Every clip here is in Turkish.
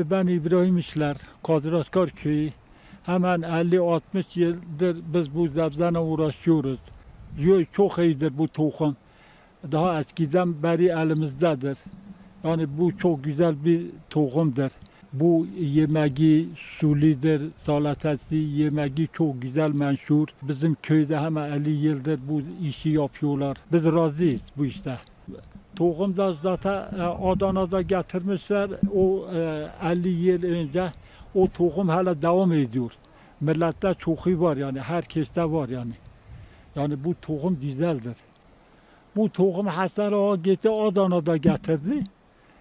Ben İbrahim İşler, Kadraskar Köyü. Hemen 50-60 yıldır biz bu zebzene uğraşıyoruz. Yo- Çok iyidir bu tohum. Daha eskiden beri elimizdedir. Yani bu çok güzel bir tohumdur. Bu yemeği sulidir, salatası, yemeği çok güzel menşur. Bizim köyde hemen 50 yıldır bu işi yapıyorlar. Biz razıyız bu işte. Tohum da zaten e, Adana'da getirmişler. O e, 50 yıl önce o tohum hala devam ediyor. Millette çok iyi var yani herkeste var yani. Yani bu tohum güzeldir. Bu tohum Hasan Ağa gitti Adana'da getirdi.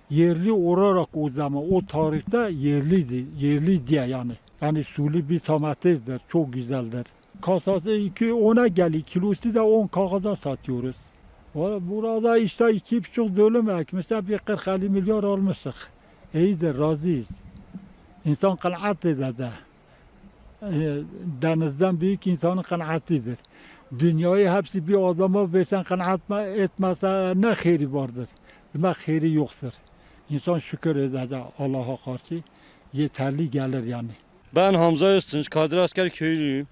Yerli olarak o zaman o tarihte yerliydi. Yerli diye yani. Yani sulu bir domatesdir. Çok güzeldir. Kasası 2 ona geliyor. Kilosu da 10 kağıda satıyoruz. Burada işte iki buçuk dönüm ekmişler bir 40-50 milyar almıştık. İyidir, razıyız. İnsan kanaat eder de. Ee, Denizden büyük insanın kanaatidir. Dünyayı hepsi bir adama versen kanaat etmezse ne hayri vardır? Demek hayri yoktur. İnsan şükür eder de Allah'a karşı yeterli gelir yani. Ben Hamza Öztunç, Kadir Asker köylüyüm.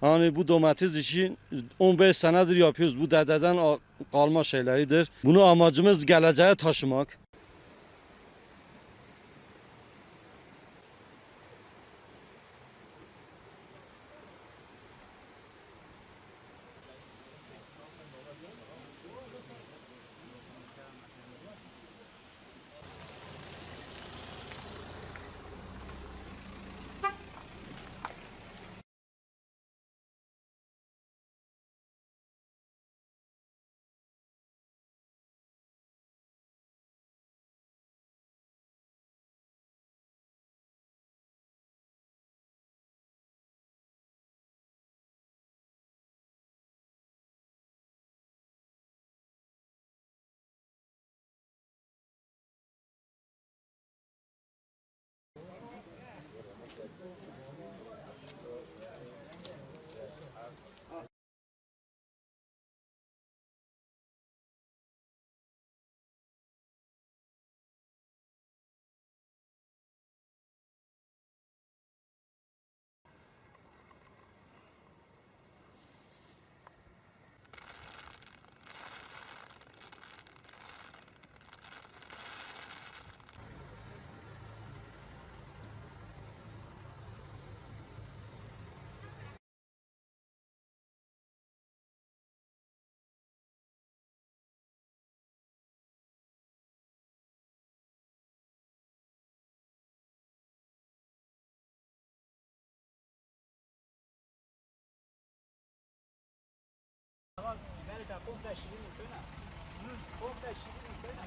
Hani bu domates işi 15 senedir yapıyoruz. Bu dededen al- kalma şeyleridir. Bunu amacımız geleceğe taşımak. Komple şirin insana. Komple şirin insana.